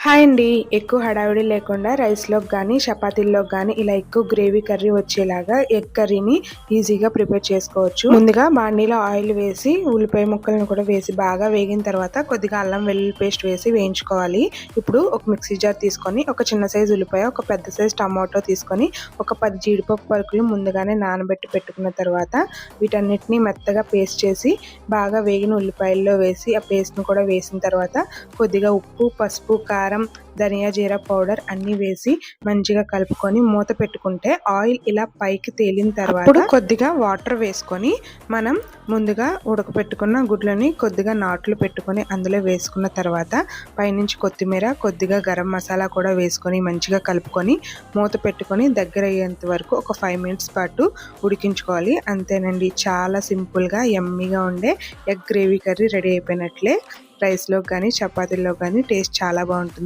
Hi అండి. ఎక్కువ హడావిడి లేకుండా రైస్లోకి కానీ చపాతీల్లోకి కానీ ఇలా ఎక్కువ గ్రేవీ కర్రీ వచ్చేలాగా ఎగ్ కర్రీని ఈజీగా ప్రిపేర్ చేసుకోవచ్చు. ముందుగా బాండీలో ఆయిల్ వేసి ఉల్లిపాయ ముక్కలను కూడా వేసి బాగా వేగిన తర్వాత కొద్దిగా అల్లం వెల్లుల్లి పేస్ట్ వేసి వేయించుకోవాలి. ఇప్పుడు ఒక మిక్సీ జార్ తీసుకొని ఒక చిన్న సైజు ఉల్లిపాయ ఒక పెద్ద సైజు టమాటో తీసుకొని ఒక పది జీడిపప్పు పరుకులు ముందుగానే నానబెట్టి పెట్టుకున్న తర్వాత వీటన్నిటిని మెత్తగా పేస్ట్ చేసి బాగా వేగిన ఉల్లిపాయల్లో వేసి ఆ పేస్ట్ను కూడా వేసిన తర్వాత కొద్దిగా ఉప్పు పసుపు కారం కారం ధనియా జీరా పౌడర్ అన్ని వేసి మంచిగా కలుపుకొని మూత పెట్టుకుంటే ఆయిల్ ఇలా పైకి తేలిన తర్వాత కొద్దిగా వాటర్ వేసుకొని మనం ముందుగా ఉడకపెట్టుకున్న గుడ్లని కొద్దిగా నాట్లు పెట్టుకొని అందులో వేసుకున్న తర్వాత పైనుంచి కొత్తిమీర కొద్దిగా గరం మసాలా కూడా వేసుకొని మంచిగా కలుపుకొని మూత పెట్టుకొని దగ్గర అయ్యేంత వరకు ఒక ఫైవ్ మినిట్స్ పాటు ఉడికించుకోవాలి. అంతేనండి. చాలా సింపుల్గా ఎమ్మీగా ఉండే ఎగ్ గ్రేవీ కర్రీ రెడీ అయిపోయినట్లే. రైస్లో కానీ చపాతీల్లో కానీ టేస్ట్ చాలా బాగుంటుంది.